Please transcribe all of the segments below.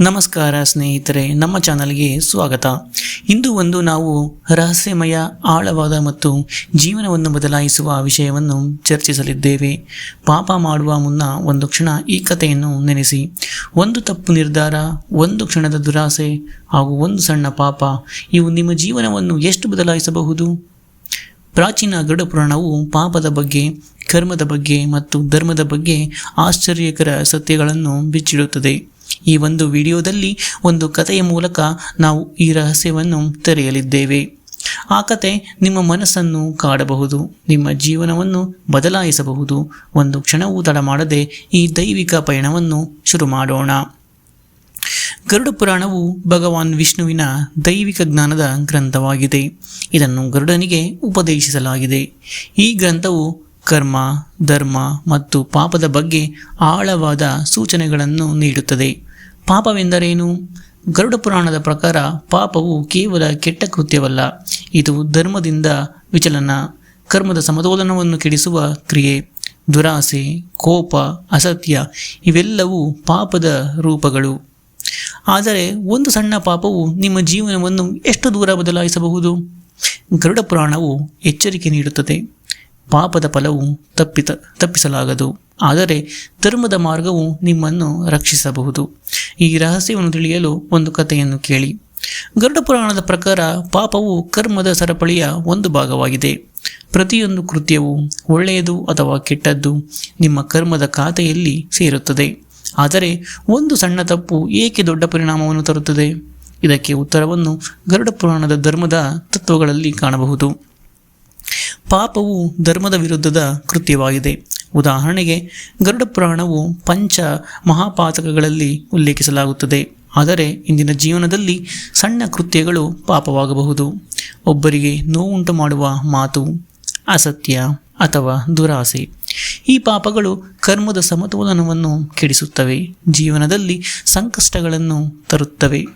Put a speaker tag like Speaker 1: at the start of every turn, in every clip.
Speaker 1: ನಮಸ್ಕಾರ ಸ್ನೇಹಿತರೆ, ನಮ್ಮ ಚಾನಲ್ಗೆ ಸ್ವಾಗತ. ಇಂದು ಒಂದು ನಾವು ರಹಸ್ಯಮಯ, ಆಳವಾದ ಮತ್ತು ಜೀವನವನ್ನು ಬದಲಾಯಿಸುವ ವಿಷಯವನ್ನು ಚರ್ಚಿಸಲಿದ್ದೇವೆ. ಪಾಪ ಮಾಡುವ ಮುನ್ನ ಒಂದು ಕ್ಷಣ ಈ ಕಥೆಯನ್ನು ನೆನೆಸಿ. ಒಂದು ತಪ್ಪು ನಿರ್ಧಾರ, ಒಂದು ಕ್ಷಣದ ದುರಾಸೆ, ಹಾಗೂ ಒಂದು ಸಣ್ಣ ಪಾಪ, ಇವು ನಿಮ್ಮ ಜೀವನವನ್ನು ಎಷ್ಟು ಬದಲಾಯಿಸಬಹುದು? ಪ್ರಾಚೀನ ಗರುಡ ಪುರಾಣವು ಪಾಪದ ಬಗ್ಗೆ, ಕರ್ಮದ ಬಗ್ಗೆ ಮತ್ತು ಧರ್ಮದ ಬಗ್ಗೆ ಆಶ್ಚರ್ಯಕರ ಸತ್ಯಗಳನ್ನು ಬಿಚ್ಚಿಡುತ್ತದೆ. ಈ ಒಂದು ವಿಡಿಯೋದಲ್ಲಿ ಒಂದು ಕಥೆಯ ಮೂಲಕ ನಾವು ಈ ರಹಸ್ಯವನ್ನು ತೆರೆಯಲಿದ್ದೇವೆ. ಆ ಕತೆ ನಿಮ್ಮ ಮನಸ್ಸನ್ನು ಕಾಡಬಹುದು, ನಿಮ್ಮ ಜೀವನವನ್ನು ಬದಲಾಯಿಸಬಹುದು. ಒಂದು ಕ್ಷಣವೂ ತಡ ಮಾಡದೆ ಈ ದೈವಿಕ ಪಯಣವನ್ನು ಶುರು ಮಾಡೋಣ. ಗರುಡ ಪುರಾಣವು ಭಗವಾನ್ ವಿಷ್ಣುವಿನ ದೈವಿಕ ಜ್ಞಾನದ ಗ್ರಂಥವಾಗಿದೆ. ಇದನ್ನು ಗರುಡನಿಗೆ ಉಪದೇಶಿಸಲಾಗಿದೆ. ಈ ಗ್ರಂಥವು ಕರ್ಮ, ಧರ್ಮ ಮತ್ತು ಪಾಪದ ಬಗ್ಗೆ ಆಳವಾದ ಸೂಚನೆಗಳನ್ನು ನೀಡುತ್ತದೆ. ಪಾಪವೆಂದರೇನು? ಗರುಡ ಪುರಾಣದ ಪ್ರಕಾರ ಪಾಪವು ಕೇವಲ ಕೆಟ್ಟ ಕೃತ್ಯವಲ್ಲ, ಇದು ಧರ್ಮದಿಂದ ವಿಚಲನ. ಕರ್ಮದ ಸಮತೋಲನವನ್ನು ಕೆಡಿಸುವ ಕ್ರಿಯೆ, ದುರಾಸೆ, ಕೋಪ, ಅಸತ್ಯ ಇವೆಲ್ಲವೂ ಪಾಪದ ರೂಪಗಳು. ಆದರೆ ಒಂದು ಸಣ್ಣ ಪಾಪವು ನಿಮ್ಮ ಜೀವನವನ್ನು ಎಷ್ಟು ದೂರ ಬದಲಾಯಿಸಬಹುದು? ಗರುಡ ಪುರಾಣವು ಎಚ್ಚರಿಕೆ ನೀಡುತ್ತದೆ. ಪಾಪದ ಫಲವು ತಪ್ಪಿತ, ತಪ್ಪಿಸಲಾಗದು. ಆದರೆ ಧರ್ಮದ ಮಾರ್ಗವು ನಿಮ್ಮನ್ನು ರಕ್ಷಿಸಬಹುದು. ಈ ರಹಸ್ಯವನ್ನು ತಿಳಿಯಲು ಒಂದು ಕಥೆಯನ್ನು ಕೇಳಿ. ಗರುಡ ಪುರಾಣದ ಪ್ರಕಾರ ಪಾಪವು ಕರ್ಮದ ಸರಪಳಿಯ ಒಂದು ಭಾಗವಾಗಿದೆ. ಪ್ರತಿಯೊಂದು ಕೃತ್ಯವು ಒಳ್ಳೆಯದು ಅಥವಾ ಕೆಟ್ಟದ್ದು ನಿಮ್ಮ ಕರ್ಮದ ಖಾತೆಯಲ್ಲಿ ಸೇರುತ್ತದೆ. ಆದರೆ ಒಂದು ಸಣ್ಣ ತಪ್ಪು ಏಕೆ ದೊಡ್ಡ ಪರಿಣಾಮವನ್ನು ತರುತ್ತದೆ? ಇದಕ್ಕೆ ಉತ್ತರವನ್ನು ಗರುಡ ಪುರಾಣದ ಧರ್ಮದ ತತ್ವಗಳಲ್ಲಿ ಕಾಣಬಹುದು. ಪಾಪವು ಧರ್ಮದ ವಿರುದ್ಧದ ಕೃತ್ಯವಾಗಿದೆ. ಉದಾಹರಣೆಗೆ, ಗರುಡ ಪುರಾಣವು ಪಂಚ ಮಹಾಪಾತಕಗಳಲ್ಲಿ ಉಲ್ಲೇಖಿಸಲಾಗುತ್ತದೆ. ಆದರೆ, ಇಂದಿನ ಜೀವನದಲ್ಲಿ ಸಣ್ಣ ಕೃತ್ಯಗಳು ಪಾಪವಾಗಬಹುದು. ಒಬ್ಬರಿಗೆ ನೋವುಂಟು ಮಾಡುವ ಮಾತು ಅಸತ್ಯ ಅಥವಾ ದುರಾಸೆ. ಈ ಪಾಪಗಳು ಕರ್ಮದ ಸಮತೋಲನವನ್ನು ಕೆಡಿಸುತ್ತವೆ. ಜೀವನದಲ್ಲಿ ಸಂಕಷ್ಟಗಳನ್ನು ತರುತ್ತವೆ.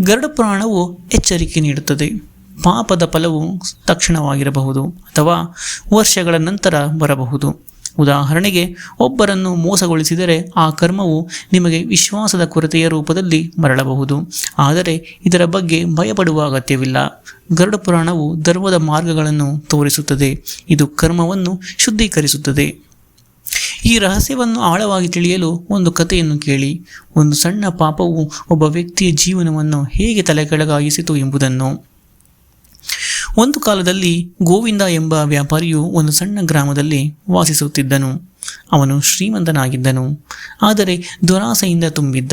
Speaker 1: ಗರುಡ ಪುರಾಣವು ಎಚ್ಚರಿಕೆ ನೀಡುತ್ತದೆ. ಪಾಪದ ಫಲವು ತಕ್ಷಣವಾಗಿರಬಹುದು ಅಥವಾ ವರ್ಷಗಳ ನಂತರ ಬರಬಹುದು. ಉದಾಹರಣೆಗೆ, ಒಬ್ಬರನ್ನು ಮೋಸಗೊಳಿಸಿದರೆ ಆ ಕರ್ಮವು ನಿಮಗೆ ವಿಶ್ವಾಸದ ಕೊರತೆಯ ರೂಪದಲ್ಲಿ ಮರಳಬಹುದು. ಆದರೆ ಇದರ ಬಗ್ಗೆ ಭಯಪಡುವ ಅಗತ್ಯವಿಲ್ಲ. ಗರುಡ ಪುರಾಣವು ಧರ್ಮದ ಮಾರ್ಗಗಳನ್ನು ತೋರಿಸುತ್ತದೆ. ಇದು ಕರ್ಮವನ್ನು ಶುದ್ಧೀಕರಿಸುತ್ತದೆ. ಈ ರಹಸ್ಯವನ್ನು ಆಳವಾಗಿ ತಿಳಿಯಲು ಒಂದು ಕಥೆಯನ್ನು ಕೇಳಿ. ಒಂದು ಸಣ್ಣ ಪಾಪವು ಒಬ್ಬ ವ್ಯಕ್ತಿಯ ಜೀವನವನ್ನು ಹೇಗೆ ತಲೆಕೆಳಗಾಗಿಸಿತು ಎಂಬುದನ್ನು. ಒಂದು ಕಾಲದಲ್ಲಿ ಗೋವಿಂದ ಎಂಬ ವ್ಯಾಪಾರಿಯು ಒಂದು ಸಣ್ಣ ಗ್ರಾಮದಲ್ಲಿ ವಾಸಿಸುತ್ತಿದ್ದನು. ಅವನು ಶ್ರೀಮಂತನಾಗಿದ್ದನು. ಆದರೆ ದುರಾಸೆಯಿಂದ ತುಂಬಿದ್ದ.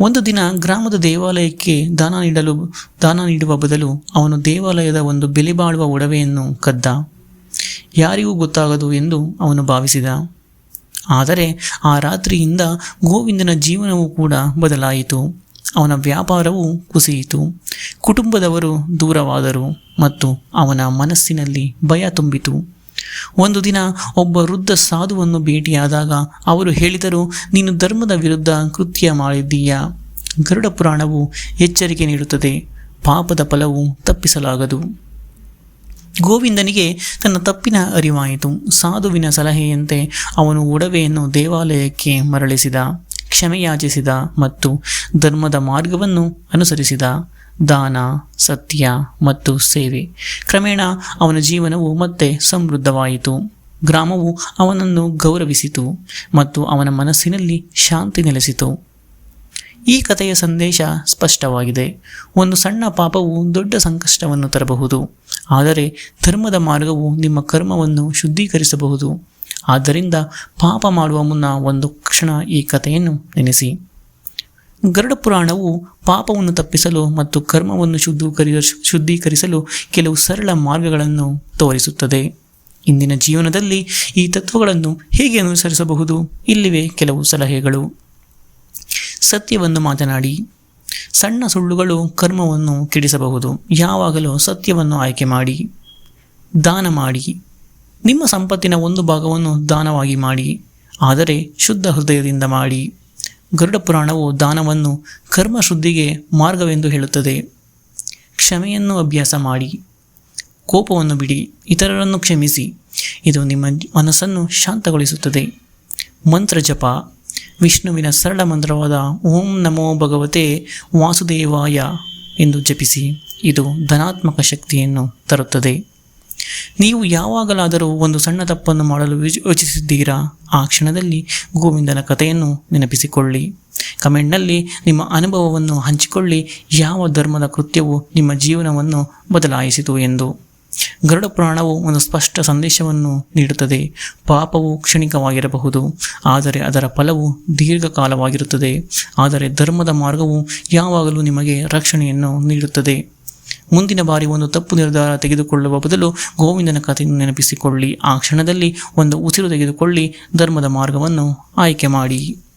Speaker 1: ಒಂದು ದಿನ ಗ್ರಾಮದ ದೇವಾಲಯಕ್ಕೆ ದಾನ ನೀಡಲು, ದಾನ ನೀಡುವ ಬದಲು ಅವನು ದೇವಾಲಯದ ಒಂದು ಬೆಲೆ ಬಾಳುವ ಒಡವೆಯನ್ನು ಕದ್ದ. ಯಾರಿಗೂ ಗೊತ್ತಾಗದು ಎಂದು ಅವನು ಭಾವಿಸಿದ. ಆದರೆ ಆ ರಾತ್ರಿಯಿಂದ ಗೋವಿಂದನ ಜೀವನವೂ ಕೂಡ ಬದಲಾಯಿತು. ಅವನ ವ್ಯಾಪಾರವು ಕುಸಿಯಿತು. ಕುಟುಂಬದವರು ದೂರವಾದರು ಮತ್ತು ಅವನ ಮನಸ್ಸಿನಲ್ಲಿ ಭಯ ತುಂಬಿತು. ಒಂದು ದಿನ ಒಬ್ಬ ವೃದ್ಧ ಸಾಧುವನ್ನು ಭೇಟಿಯಾದಾಗ ಅವರು ಹೇಳಿದರು, ನೀನು ಧರ್ಮದ ವಿರುದ್ಧ ಕೃತ್ಯ ಮಾಡಿದ್ದೀಯಾ? ಗರುಡ ಪುರಾಣವು ಎಚ್ಚರಿಕೆ ನೀಡುತ್ತದೆ, ಪಾಪದ ಫಲವು ತಪ್ಪಿಸಲಾಗದು. ಗೋವಿಂದನಿಗೆ ತನ್ನ ತಪ್ಪಿನ ಅರಿವಾಯಿತು. ಸಾಧುವಿನ ಸಲಹೆಯಂತೆ ಅವನು ಒಡವೆಯನ್ನು ದೇವಾಲಯಕ್ಕೆ ಮರಳಿಸಿದ. ಕ್ಷಮೆಯಾಚಿಸಿದ ಮತ್ತು ಧರ್ಮದ ಮಾರ್ಗವನ್ನು ಅನುಸರಿಸಿದ ದಾನ, ಸತ್ಯ ಮತ್ತು ಸೇವೆ. ಕ್ರಮೇಣ ಅವನ ಜೀವನವು ಮತ್ತೆ ಸಮೃದ್ಧವಾಯಿತು. ಗ್ರಾಮವು ಅವನನ್ನು ಗೌರವಿಸಿತು ಮತ್ತು ಅವನ ಮನಸ್ಸಿನಲ್ಲಿ ಶಾಂತಿ ನೆಲೆಸಿತು. ಈ ಕಥೆಯ ಸಂದೇಶ ಸ್ಪಷ್ಟವಾಗಿದೆ. ಒಂದು ಸಣ್ಣ ಪಾಪವು ದೊಡ್ಡ ಸಂಕಷ್ಟವನ್ನು ತರಬಹುದು. ಆದರೆ ಧರ್ಮದ ಮಾರ್ಗವು ನಿಮ್ಮ ಕರ್ಮವನ್ನು ಶುದ್ಧೀಕರಿಸಬಹುದು. ಆದ್ದರಿಂದ ಪಾಪ ಮಾಡುವ ಮುನ್ನ ಒಂದು ಕ್ಷಣ ಈ ಕಥೆಯನ್ನು ನೆನೆಸಿ. ಗರುಡ ಪುರಾಣವು ಪಾಪವನ್ನು ತಪ್ಪಿಸಲು ಮತ್ತು ಕರ್ಮವನ್ನು ಶುದ್ಧೀಕರಿ ಶುದ್ಧೀಕರಿಸಲು ಕೆಲವು ಸರಳ ಮಾರ್ಗಗಳನ್ನು ತೋರಿಸುತ್ತದೆ. ಇಂದಿನ ಜೀವನದಲ್ಲಿ ಈ ತತ್ವಗಳನ್ನು ಹೇಗೆ ಅನುಸರಿಸಬಹುದು? ಇಲ್ಲಿವೆ ಕೆಲವು ಸಲಹೆಗಳು. ಸತ್ಯವನ್ನು ಮಾತನಾಡಿ. ಸಣ್ಣ ಸುಳ್ಳುಗಳು ಕರ್ಮವನ್ನು ಕೆಡಿಸಬಹುದು. ಯಾವಾಗಲೂ ಸತ್ಯವನ್ನು ಆಯ್ಕೆ ಮಾಡಿ. ದಾನ ಮಾಡಿ. ನಿಮ್ಮ ಸಂಪತ್ತಿನ ಒಂದು ಭಾಗವನ್ನು ದಾನವಾಗಿ ಮಾಡಿ, ಆದರೆ ಶುದ್ಧ ಹೃದಯದಿಂದ ಮಾಡಿ. ಗರುಡ ಪುರಾಣವು ದಾನವನ್ನು ಕರ್ಮ ಶುದ್ಧಿಗೆ ಮಾರ್ಗವೆಂದು ಹೇಳುತ್ತದೆ. ಕ್ಷಮೆಯನ್ನು ಅಭ್ಯಾಸ ಮಾಡಿ. ಕೋಪವನ್ನು ಬಿಡಿ, ಇತರರನ್ನು ಕ್ಷಮಿಸಿ. ಇದು ನಿಮ್ಮ ಮನಸ್ಸನ್ನು ಶಾಂತಗೊಳಿಸುತ್ತದೆ. ಮಂತ್ರ ಜಪ. ವಿಷ್ಣುವಿನ ಸರಳ ಮಂತ್ರವಾದ ಓಂ ನಮೋ ಭಗವತೆ ವಾಸುದೇವಾಯ ಎಂದು ಜಪಿಸಿ, ಇದು ಧನಾತ್ಮಕ ಶಕ್ತಿಯನ್ನು ತರುತ್ತದೆ. ನೀವು ಯಾವಾಗಲಾದರೂ ಒಂದು ಸಣ್ಣ ತಪ್ಪನ್ನು ಮಾಡಲು ಯೋಚಿ- ಯೋಚಿಸಿದ್ದೀರಾ? ಆ ಕ್ಷಣದಲ್ಲಿ ಗೋವಿಂದನ ಕಥೆಯನ್ನು ನೆನಪಿಸಿಕೊಳ್ಳಿ. ಕಮೆಂಟ್ನಲ್ಲಿ ನಿಮ್ಮ ಅನುಭವವನ್ನು ಹಂಚಿಕೊಳ್ಳಿ. ಯಾವ ಧರ್ಮದ ಕೃತ್ಯವು ನಿಮ್ಮ ಜೀವನವನ್ನು ಬದಲಾಯಿಸಿತು ಎಂದು. ಗರುಡ ಪುರಾಣವು ಒಂದು ಸ್ಪಷ್ಟ ಸಂದೇಶವನ್ನು ನೀಡುತ್ತದೆ. ಪಾಪವು ಕ್ಷಣಿಕವಾಗಿರಬಹುದು. ಆದರೆ ಅದರ ಫಲವು ದೀರ್ಘಕಾಲವಾಗಿರುತ್ತದೆ. ಆದರೆ ಧರ್ಮದ ಮಾರ್ಗವು ಯಾವಾಗಲೂ ನಿಮಗೆ ರಕ್ಷಣೆಯನ್ನು ನೀಡುತ್ತದೆ. ಮುಂದಿನ ಬಾರಿ ಒಂದು ತಪ್ಪು ನಿರ್ಧಾರ ತೆಗೆದುಕೊಳ್ಳುವ ಬದಲು ಗೋವಿಂದನ ಕಥೆಯನ್ನು ನೆನಪಿಸಿಕೊಳ್ಳಿ. ಆ ಕ್ಷಣದಲ್ಲಿ ಒಂದು ಉಸಿರು ತೆಗೆದುಕೊಳ್ಳಿ. ಧರ್ಮದ ಮಾರ್ಗವನ್ನು ಆಯ್ಕೆ ಮಾಡಿ.